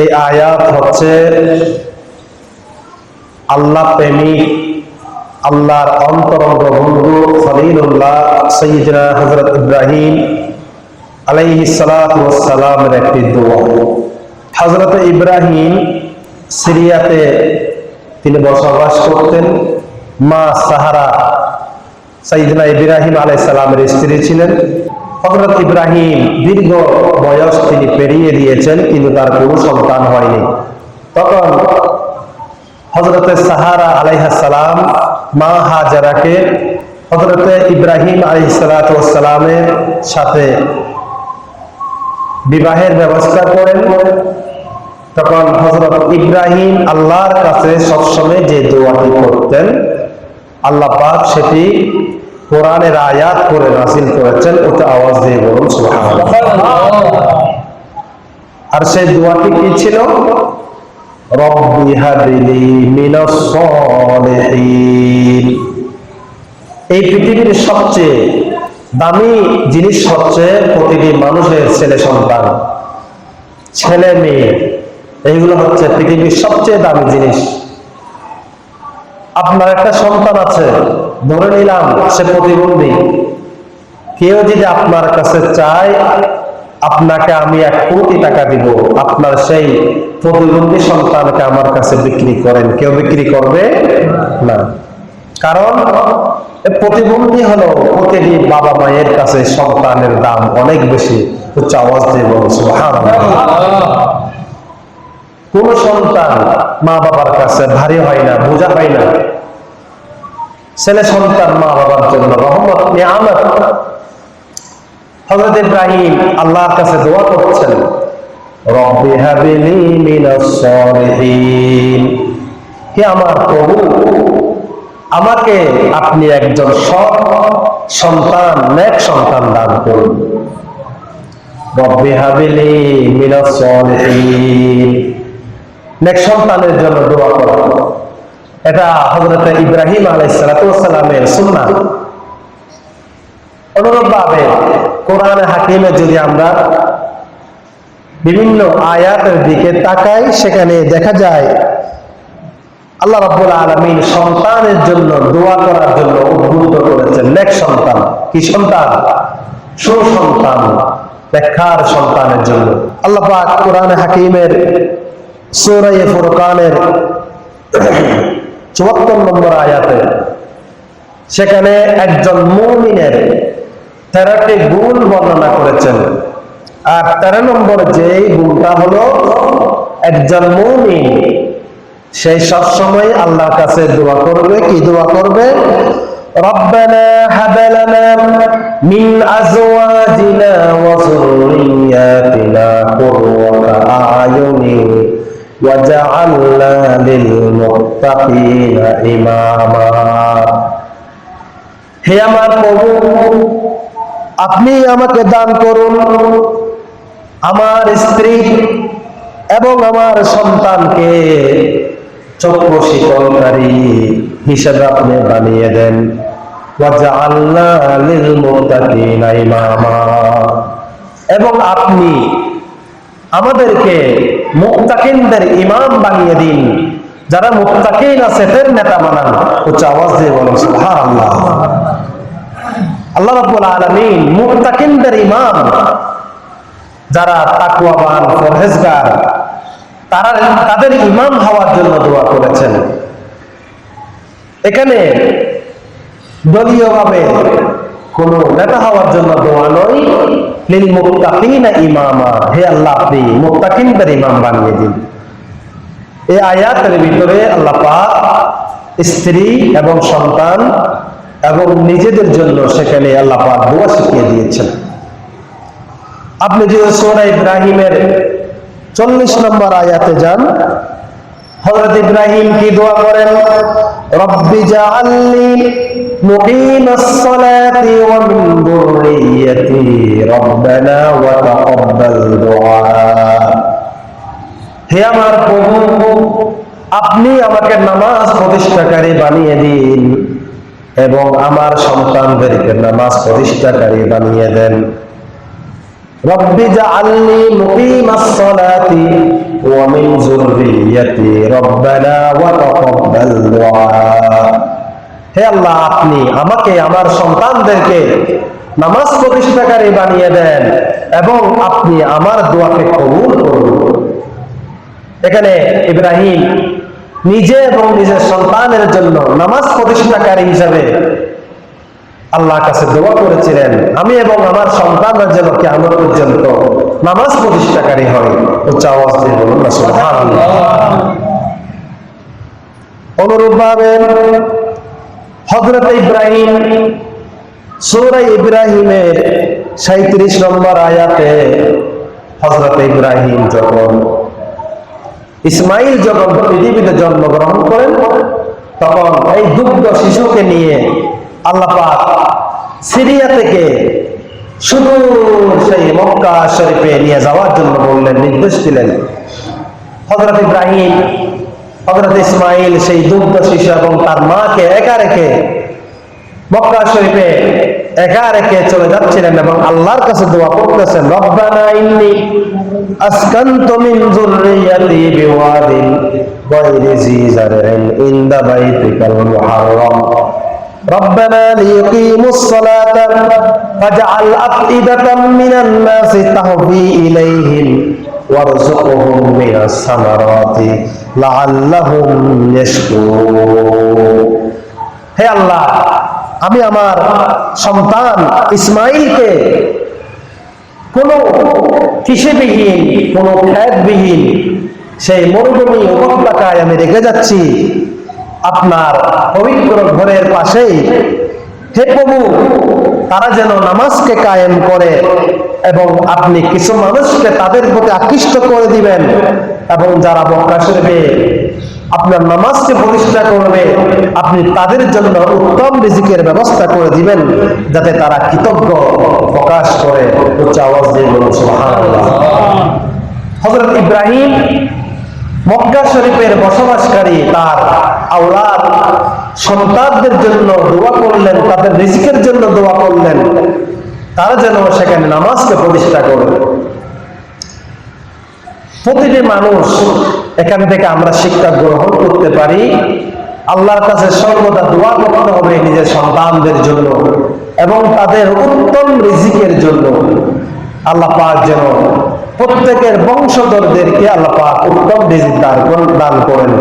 এই আয়াত হচ্ছে আল্লাহ প্রেমিক আল্লাহর অন্তরঙ্গ বন্ধু খলিলুল্লাহ সৈয়দনা হজরত ইব্রাহিম আলাইহি সালামের একটি দোয়া। হজরত ইব্রাহিম সিরিয়াতে তিনি বসবাস করতেন। মা সাহারা সাইদনা ইব্রাহিম আলাইসালামের স্ত্রী ছিলেন। হজরত ইব্রাহিম দীর্ঘ বয়স তিনি পেরিয়ে দিয়েছেন, কিন্তু তার কোনো সন্তান হয়নি। তখন হজরতে সাহারা আলাইহাসালাম মা হাজারাকে হজরতে ইব্রাহিম আলাইসালামের সাথে বিবাহের ব্যবস্থা করেন। তখন হজরত ইব্রাহিম আল্লাহর কাছে সবসময় যে দোয়াটি করতেন, আল্লাহ পাক সেটি কোরআনের আয়াত করে নাসিল করেছেন, ওতে আওয়াজ দিয়ে বলুন আর সেই দোয়াটি কি ছিল? এই পৃথিবীর সবচেয়ে দামি জিনিস হচ্ছে প্রতিটি মানুষের ছেলে সন্তান, ছেলে মেয়ে। এইগুলো হচ্ছে পৃথিবীর সবচেয়ে দামি জিনিস। আপনার একটা সন্তান আছে ধরে নিলাম, সে প্রতিবন্ধী। কেউ যদি আপনার কাছে চায়, আপনাকে আমি এক কোটি টাকা দিব। আপনার সেই প্রতিবন্ধী সন্তানকে আমার কাছে বিক্রি করেন। কেউ বিক্রি করবে না। কারণ প্রতিবন্ধী হলো প্রতিটি বাবা মায়ের কাছে সন্তানের দাম অনেক বেশি। উচ্চ আওয়াজ দিয়ে বলছে কোন সন্তান মা বাবার কাছে ভারী হয় না, বোঝা হয় না। ছেলে সন্তান, মা বাবার জন্য রহমত, নিয়ামত। হযরত ইব্রাহিম আল্লাহর কাছে দোয়া করছেন, রব্বি হাবিলি মিনাস সালিহিন। হে আমার প্রভু, আমাকে আপনি একজন সৎ সন্তান, নেক সন্তান দান করুন। রব্বি হাবিলি মিনাস সালিহিন। নেক সন্তানের জন্য দোয়া করা এটা হজরত ইব্রাহিম আলাইসালামের সুন্না অনুরূপভাবে কোরআন হাকিমে যদি আমরা বিভিন্ন আয়াতের দিকে তাকাই, সেখানে দেখা যায় আল্লাহ রাব্বুল আলামিন সন্তানের জন্য দোয়া করার জন্য উদ্বুদ্ধ করেছেন। নেক সন্তান, কি সন্তান? সুসন্তান ব্যাখ্যার সন্তানের জন্য। আল্লাহ পাক কোরআন হাকিমের সূরা ফুরকানের চুয়াত্তর নম্বর আয়াতে সেখানে একজন মুমিনের তেরোটি গুণ বর্ণনা করেছেন আর তেরো নম্বর যেই গুণটা হলো একজন মুমিন সেই সবসময় আল্লাহর কাছে দোয়া করবে কি দোয়া করবে ربنا هب لنا من ازواجنا وجعلنا للمتقين اماما হে আমার প্রভু আপনি আমাকে দান করুন আমার স্ত্রী এবং আমার সন্তানকে চক্ষু শীতলকারী হিসেবে আপনি বানিয়ে দেন ওয়াজআলনা লিল মুত্তাকিনা ইমামা এবং আপনি আমাদেরকে মুত্তাকিনদের ইমাম বানিয়ে দিন। যারা মুত্তাকিন আছে তাদের নেতা বানান। উচ্চ আওয়াজ দিয়ে বলুন, সুবহানাল্লাহ। আল্লাহ রাব্বুল আলামিন মুত্তাকিনদের ইমাম, যারা তাকওয়াবান, পরহেজগার, তারা তাদের ইমাম হওয়ার জন্য দোয়া করেছেন। এখানে দলীয়ভাবে কোন নেতা হওয়ার জন্য দোয়া নয় লিল ইমামা। হে আল্লাহ, আপনি মুত্তাকিনদের ইমাম বানিয়ে দিন। এই আয়াতের ভিতরে আল্লাহ পাক স্ত্রী এবং সন্তান এবং নিজেদের জন্য সেখানে আল্লাহ পাক দোয়া শিখিয়ে দিয়েছেন। আপনি ইব্রাহিমের চল্লিশ নম্বর আয়াতে যান, হযরত ইব্রাহিম কি দোয়া করেন? রব্বি জাআলনি মুকিমাস যুররিয়্যতি রব্বানা ওয়া তাকাব্বাল দুআ হে আমার প্রভু, আপনি আমাকে নামাজ প্রতিষ্ঠাকারী বানিয়ে দিন এবং আমার সন্তানদেরকে নামাজ প্রতিষ্ঠাকারী বানিয়ে দেন। রব্বি জাআলনি মুকিমাস সালাতি ওয়া মিন যুররিয়্যাতি রব্বানা ওয়া তাকাব্বাল দুআ হে আল্লাহ, আপনি আমাকে, আমার সন্তানদেরকে নামাজ প্রতিষ্ঠাকারী বানিয়ে দেন এবং আপনি আমার দোয়াকে কবুল করুন। এখানে ইব্রাহিম নিজে এবং নিজের সন্তানের জন্য নামাজ প্রতিষ্ঠাকারী হিসাবে আল্লাহর কাছে দোয়া করেছিলেন। আমি এবং আমার সন্তানরা যেন কেমন পর্যন্ত নামাজ প্রতিষ্ঠাকারী হয়। উচ্চ আওয়াজ দিয়ে বলুন সুবহানাল্লাহ। অনুরূপভাবে হজরত ইব্রাহিম সৌরাই ইব্রাহিমের সাঁত্রিশ নম্বর আয়াতে হজরত ইব্রাহিম যখন, ইসমাইল যখন পৃথিবীতে জন্মগ্রহণ করেন, তখন এই দুগ্ধ শিশুকে নিয়ে আল্লাপাক সিরিয়া থেকে শুধু সেই মক্কা শরীফে নিয়ে যাওয়ার জন্য বললেন, নির্দেশ দিলেন। হজরত ইব্রাহিম হজরত ইসমাইল সেই দুগ্ধ শিশু এবং তার মাকে একা রেখে মক্কা শরীফে একা রেখে চলে যাচ্ছিলেন এবং আল্লাহর কাছে দোয়া করতেছেন রব্বানা ইন্নি আসকানতু মিন যুররিয়াতি বিওয়াদিন গায়রি জি জারইন ইনদা বাইতিকাল মুহাররম ربنا ليقيموا الصلاة فاجعل أفئدة من الناس تهوي إليهم وارزقهم من الثمرات لعلهم يشكرون হে আল্লাহ আমি আমার সন্তান ইসমাইলকে কোনো কৃষিবিহীন, কোনো খ্যাতবিহীন সেই মরুভূমি উপত্যকায় আমি রেখে যাচ্ছি। আপনার পবিত্র ঘরের পাশেই হে প্রভু, তারা যেন নামাজকে কায়েম করে এবং আপনি কিছু মানুষকে তাদের প্রতি আকৃষ্ট করে দিবেন এবং যারা বক্কা শরীফে আপনার নামাজকে প্রতিষ্ঠা করবে আপনি তাদের জন্য উত্তম রিজিকের ব্যবস্থা করে দিবেন যাতে তারা কৃতজ্ঞ প্রকাশ করে। উচ্চ আওয়াজ দিয়ে হযরত ইব্রাহিম মক্কা শরীফের বসবাসকারী তার আওলাদ সন্তানদের জন্য দোয়া করলেন, তাদের রিজিকের জন্য দোয়া করলেন। তারা যেন সেখানে নামাজকে প্রতিষ্ঠা করে। প্রতিটি মানুষ এখান থেকে আমরা শিক্ষা গ্রহণ করতে পারি। আল্লাহর কাছে সর্বদা দোয়া করতে হবে নিজের সন্তানদের জন্য এবং তাদের উত্তম রিজিকের জন্য। আল্লাহ পাক যেন প্রত্যেকের বংশধরদেরকে আল্লাহ পাক উত্তম রিজিক দান করেন।